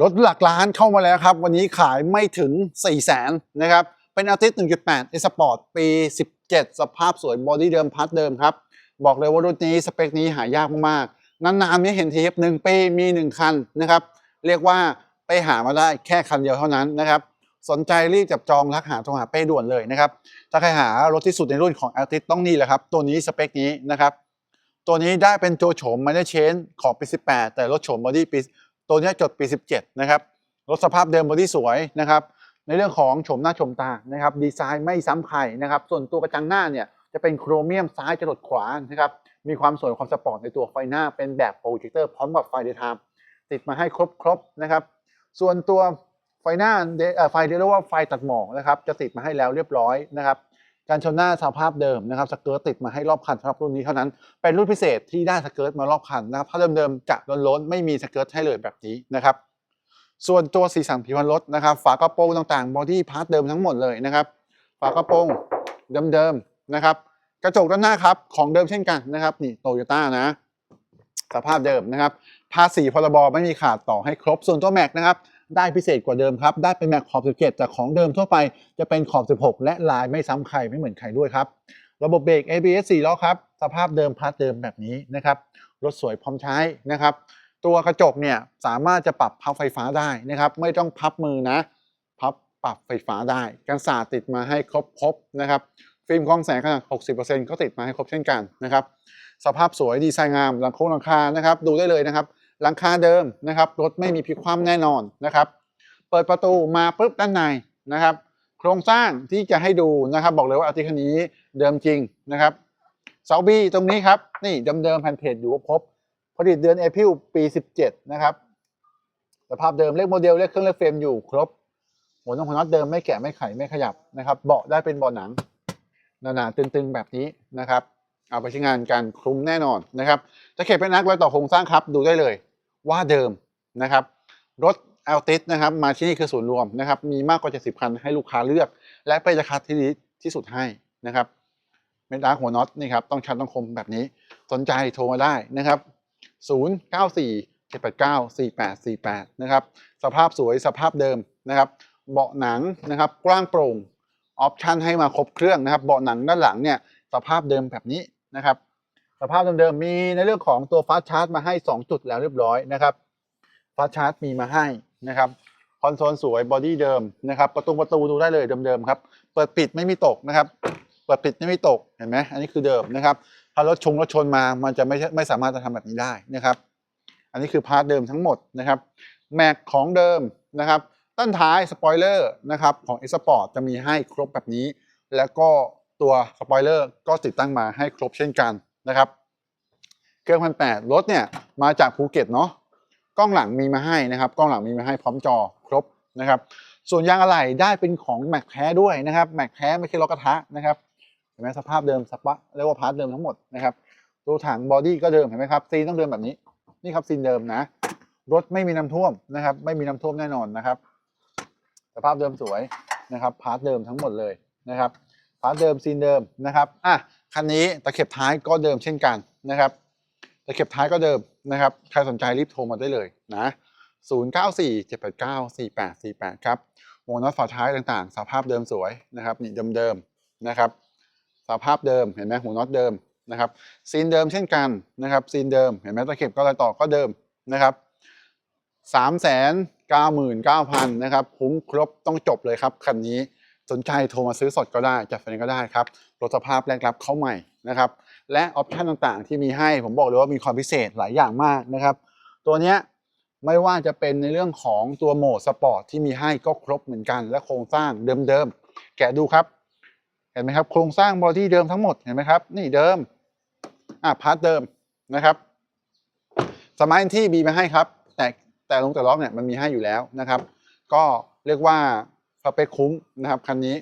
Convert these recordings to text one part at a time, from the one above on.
รถหลักล้านเข้ามาแล้วครับ วันนี้ขายไม่ถึง 4 0 0แสนนะครับ เป็นอาทิตย์1.8 e Sport ปี 17 สภาพสวยบอดี้เดิมพัดเดิมครับ บอกเลยว่ารุ่นนี้สเปคนี้หายากมากๆ นานๆไม่เห็นทีหนึ่งปีมี 1 คันนะครับ เรียกว่าไปหามาได้แค่คันเดียวเท่านั้นนะครับ สนใจรีบจับจองทักหาโทรหาเป้ด่วนเลยนะครับ ถ้าใครหารถที่สุดในรุ่นของ a l t i s ต้องนี่แหละครับ ตัวนี้สเปคนี้นะครับ ตัวนี้ได้เป็นตัวโฉมไม่ได้เชนของปี 18 แต่รถโฉมบอดี้ปี ตัวนี้จดปี 17 นะครับรถสภาพเดิมบอดี้สวยนะครับในเรื่องของโฉมหน้าโฉมตานะครับดีไซน์ไม่ซ้ำใครนะครับส่วนตัวกระจังหน้าเนี่ยจะเป็นโครเมียมซ้ายจรดขวานะครับมีความสวยความสปอร์ตในตัวไฟหน้าเป็นแบบโปรเจคเตอร์พร้อมกับไฟเดย์ไทม์ติดมาให้ครบๆนะครับส่วนตัวไฟหน้าเดอไฟเรียกว่าไฟตัดหมอกนะครับจะติดมาให้แล้วเรียบร้อยนะครับ การชนหน้าสภาพเดิมนะครับสเกิร์ตติดมาให้รอบคันสำหรับรุ่นนี้เท่านั้น เป็นรุ่นพิเศษที่ได้สเกิร์ตมารอบคันนะครับถ้าเดิมๆจะล้นๆไม่มีสเกิร์ตให้เลยแบบนี้นะครับส่วนตัวสีสันผิวพันรถนะครับ ฝากระโปรงต่างๆบอดี้พาร์ทเดิมทั้งหมดเลยนะครับ ฝากระโปรงเดิมๆนะครับ กระจกด้านหน้าครับของเดิมเช่นกันนะครับนี่โตโยต้านะสภาพเดิมนะครับภาษีพรบไม่มีขาดต่อให้ครบส่วนตัวแม็กนะครับ ได้พิเศษกว่าเดิมครับ ได้เป็นแม็กขอบ 17แต่ของเดิมทั่วไปจะเป็นขอบ 16 และลายไม่ซ้ำใครไม่เหมือนใครด้วยครับ ระบบเบรก ABS 4ล้อครับ สภาพเดิมพาร์ทเดิมแบบนี้นะครับ รถสวยพร้อมใช้นะครับ ตัวกระจกเนี่ยสามารถจะปรับพับไฟฟ้าได้นะครับ ไม่ต้องพับมือนะ พับปรับไฟฟ้าได้ กันศาสตร์ติดมาให้ครบครบนะครับ ฟิล์มกรองแสงขนาด 60%ก็ติดมาให้ครบเช่นกันนะครับ สภาพสวยดีไซน์งามหลังโค้งหลังคานะครับ ดูได้เลยนะครับ หลังคาเดิมนะครับรถไม่มีพลิกคว่ำแน่นอนนะครับ เปิดประตูมาปุ๊บด้านในนะครับ โครงสร้างที่จะให้ดูนะครับ บอกเลยว่าอาทิตย์คันนี้เดิมจริงนะครับเสาบีตรงนี้ครับนี่เดิมๆแผ่นเพจอยู่ครบผลิตเดือนเอพิลปี 17 นะครับสภาพเดิมเลขโมเดลเลขเครื่องเลขเฟรมอยู่ครบหัวน้องหัวน็อตเดิมไม่แกะไม่ไขไม่ขยับนะครับ เบาะได้เป็นเบาะหนังหนาๆตึงๆแบบนี้นะครับ เอาไปใช้งานการคลุมแน่นอนนะครับ จะเข็บเป็นนักรอยต่อโครงสร้างครับดูได้เลย ว่าเดิมนะครับรถ a l t i s นะครับมาที่นี่คือศูนย์รวมนะครับมีมากกว่า 70 คันให้ลูกค้าเลือก และเป็นราคาที่ดีที่สุดให้นะครับเม็ดดากหัวน็อตนี่ครับต้องชัดต้องคมแบบนี้สนใจโทรมาได้นะครับ 094 789 4848 นะครับสภาพสวยสภาพเดิมนะครับ เบาะหนังนะครับกว้างโปร่งออปชันให้มาครบเครื่องนะครับ เบาะหนังด้านหลังเนี่ยสภาพเดิมแบบนี้นะครับ สภาพเดิมๆมีในเรื่องของตัวฟาสชาร์จมาให้ 2 จุดแล้วเรียบร้อยนะครับฟาสชาร์จมีมาให้นะครับคอนโซลสวยบอดี้เดิมนะครับประตูประตูดูได้เลยเดิมๆครับเปิดปิดไม่มีตกนะครับเปิดปิดไม่มีตกเห็นไหมอันนี้คือเดิมนะครับถ้ารถชงรถชนมามันจะไม่ไม่สามารถจะทำแบบนี้ได้นะครับ อันนี้คือพาร์ทเดิมทั้งหมดนะครับแม็กของเดิมนะครับต้นท้ายสปอยเลอร์นะครับของ e x p o r t จะมีให้ครบแบบนี้ แล้วก็ตัวสปอยเลอร์ก็ติดตั้งมาให้ครบเช่นกัน นะครับ เครื่องพันแปดรถเนี่ยมาจากภูเก็ตเนาะกล้องหลังมีมาให้นะครับ กล้องหลังมีมาให้พร้อมจอครบนะครับ ส่วนยางอะไหล่ได้เป็นของแม็กแท้ด้วยนะครับแม็กแท้ไม่ใช่ล้อกกระทะนะครับเห็นไหมสภาพเดิมสปะเรียกว่าพาร์ทเดิมทั้งหมดนะครับตัวถังบอดี้ก็เดิมเห็นไหมครับซีนต้องเดิมแบบนี้นี่ครับซีนเดิมนะ รถไม่มีน้ำท่วมนะครับ ไม่มีน้ำท่วมแน่นอนนะครับ สภาพเดิมสวยนะครับพาร์ทเดิมทั้งหมดเลยนะครับพาร์ทเดิมซีนเดิมนะครับอะ คันนี้ตะเข็บท้ายก็เดิมเช่นกันนะครับตะเข็บท้ายก็เดิมนะครับ ใครสนใจรีบโทรมาได้เลยนะ0 9 4 7 8 9 4 8 4 8 ครับวงน็อตฝาท้ายต่างๆ สภาพเดิมสวยนะครับนี่เดิมๆนะครับ สภาพเดิมเห็นไหมหัวน็อตเดิมนะครับ ซีนเดิมเช่นกันนะครับซีนเดิมเห็นไหมตะเข็บก็รอยต่อก็เดิมนะครับสามแสนเก้าหมื่นเก้าพันนะครับคุ้มครบต้องจบเลยครับคันนี้ สนใจโทรมาซื้อสดก็ได้จัดไฟแนนซ์ก็ได้ครับรถสภาพแรกรับเข้าใหม่นะครับและออปชันต่างๆ ที่มีให้ผมบอกเลยว่ามีความพิเศษหลายอย่างมากนะครับ ตัวเนี้ยไม่ว่าจะเป็นในเรื่องของตัวโหมดสปอร์ตที่มีให้ก็ครบเหมือนกัน และโครงสร้างเดิมๆแกะดูครับ เห็นไหมครับ โครงสร้างบอดี้เดิมทั้งหมดเห็นไหมครับ นี่เดิมอะพาร์ทเดิมนะครับสมาร์ทที่มีมาให้ครับ แต่แต่ลงแต่ล็อกเนี่ยมันมีให้อยู่แล้วนะครับ ก็เรียกว่า สเปคคุ้มนะครับคันนี้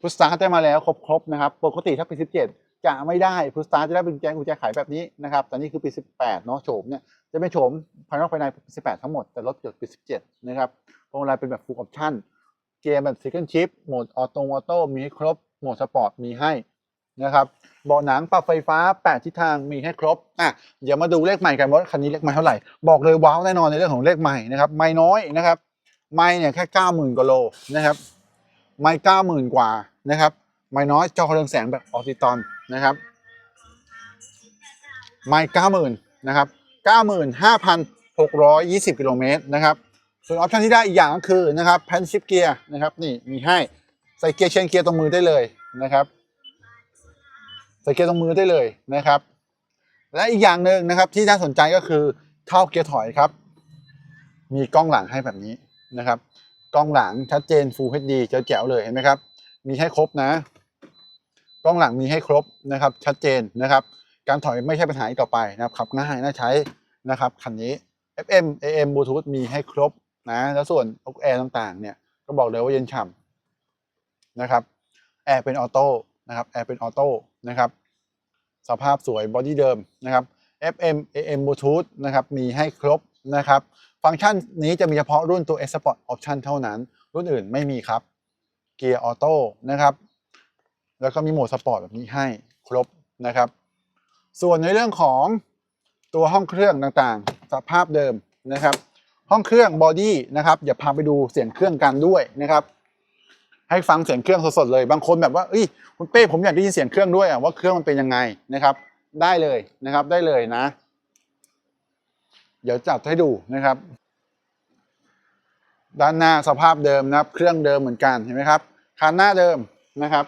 พุทสตาร์ได้มาแล้วครบๆนะครับปกติถ้าปี17 จะไม่ได้พุทสตาร์จะได้เป็นกุญแจกุญแจไขแบบนี้นะครับแต่นี่คือปี 18 เนาะโฉมเนี่ยจะเป็นโฉมภายนอกภายในปี 18 ทั้งหมดแต่รถเกิดปี 17 นะครับพวงมาลัยเป็นแบบ full option เกียร์แบบ second shift โหมดออโต้ออโต้มีให้ครบโหมดสปอร์ตมีให้นะครับเบาะหนังปรับไฟฟ้า 8 ทิศทางมีให้ครบอะเดี๋ยวมาดูเลขใหม่กันว่าคันนี้เลขใหม่เท่าไหร่ บอกเลยว้าวแน่นอนในเรื่องของเลขใหม่นะครับไม่น้อยนะครับ ไม่เนี่ยแค่90,000กว่าโลนะครับ ไม่90,000กว่านะครับ ไม่น้อยจอเรืองแสงแบบออติตอนนะครับ ไม่90,000นะครับ95,620กิโลเมตรนะครับส่วนออปชันที่ได้อีกอย่างก็คือนะครับแพนชิปเกียร์นะครับนี่มีให้ใส่เกียร์เชนเกียร์ตรงมือได้เลยนะครับใส่เกียร์ตรงมือได้เลยนะครับ และอีกอย่างหนึ่งนะครับที่น่าสนใจก็คือเท่าเกียร์ถอยครับ มีกล้องหลังให้แบบนี้ นะครับกล้องหลังชัดเจน Full HD แจ๋วๆเลยเห็นไหมครับ มีให้ครบนะ กล้องหลังมีให้ครบนะครับ ชัดเจนนะครับ การถอยไม่ใช่ปัญหาอีกต่อไปนะครับขับง่ายน่าใช้นะครับคันนี้ FM AM Bluetooth มีให้ครบนะแล้วส่วนแอร์ต่างๆ เนี่ยก็บอกเลยว่าเย็นฉ่ำนะครับแอร์เป็นออโต้นะครับแอร์เป็นออโต้นะครับสภาพสวยบอดี้เดิมนะครับ FM AM Bluetooth นะครับมีให้ครบ นะครับ ฟังก์ชันนี้จะมีเฉพาะรุ่นตัว S Sport Option เท่านั้น รุ่นอื่นไม่มีครับ เกียร์ออโต้นะครับ แล้วก็มีโหมดสปอร์ตแบบนี้ให้ครบนะครับ ส่วนในเรื่องของตัวห้องเครื่องต่างๆ สภาพเดิมนะครับ ห้องเครื่องบอดี้นะครับอย่าพาไปดูเสียงเครื่องกันด้วยนะครับ ให้ฟังเสียงเครื่องสดๆเลย บางคนแบบว่าเอ้ยคุณเป้ผมอยากได้ยินเสียงเครื่องด้วยอะว่าเครื่องมันเป็นยังไงนะครับ ได้เลยนะครับได้เลยนะ เดี๋ยวจัดให้ดูนะครับ ด้านหน้าสภาพเดิมนะครับ เครื่องเดิมเหมือนกันเห็นไหมครับคันหน้าเดิมนะครับ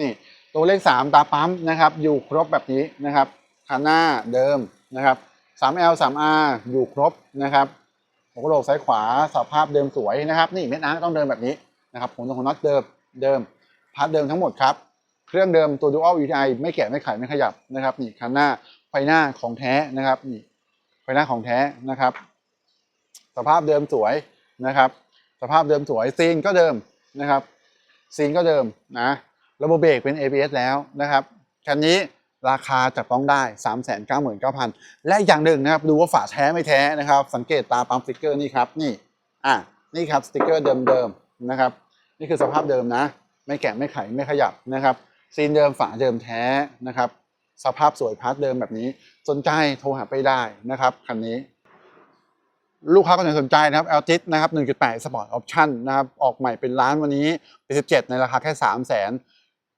นี่ตัวเลข 3 ตาปั๊มนะครับ อยู่ครบแบบนี้นะครับคันหน้าเดิมนะครับ 3L 3R อยู่ครบนะครับหัวกระโหลกซ้ายขวาสภาพเดิมสวยนะครับ นี่เม็ดอาร์ต้องเดิมแบบนี้นะครับผมตรงของน็อตเดิมเดิมพาร์ทเดิมทั้งหมดครับเครื่องเดิมตัว Dual VTI ไม่แกะไม่ไขไม่ขยับนะครับนี่คันหน้าไฟหน้าของแท้นะครับนี่ ไฟหน้าของแท้นะครับ สภาพเดิมสวยนะครับ สภาพเดิมสวยซีนก็เดิมนะครับซีนก็เดิมนะระบบเบรกเป็น ABS แล้วนะครับคันนี้ราคาจับต้องได้ 399,000 และอีกอย่างหนึ่งนะครับ ดูว่าฝาแท้ไม่แท้นะครับ สังเกตตาปั๊มสติกเกอร์นี่ครับนี่อะนี่ครับสติกเกอร์เดิมๆนะครับ นี่คือสภาพเดิมนะ ไม่แกะไม่ไขไม่ขยับนะครับซีนเดิมฝาเดิมแท้นะครับ สภาพสวยพาร์ทเดิมแบบนี้ สนใจโทรหาไปได้นะครับคันนี้ลูกค้าคนไหนสนใจนะครับ LTIS นะครับ 1.8 Sport Option นะครับ ออกใหม่เป็นล้านวันนี้เป็น17 ในราคาแค่ 3 9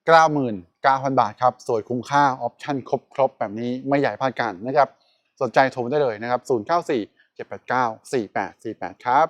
9 0 0 0 บาทครับ สวยคุ้มค่า ออปชั่นครบครบแบบนี้ไม่ใหญ่พลาดกันนะครับ สนใจโทรได้เลยนะครับ 094 789 4848 ครับ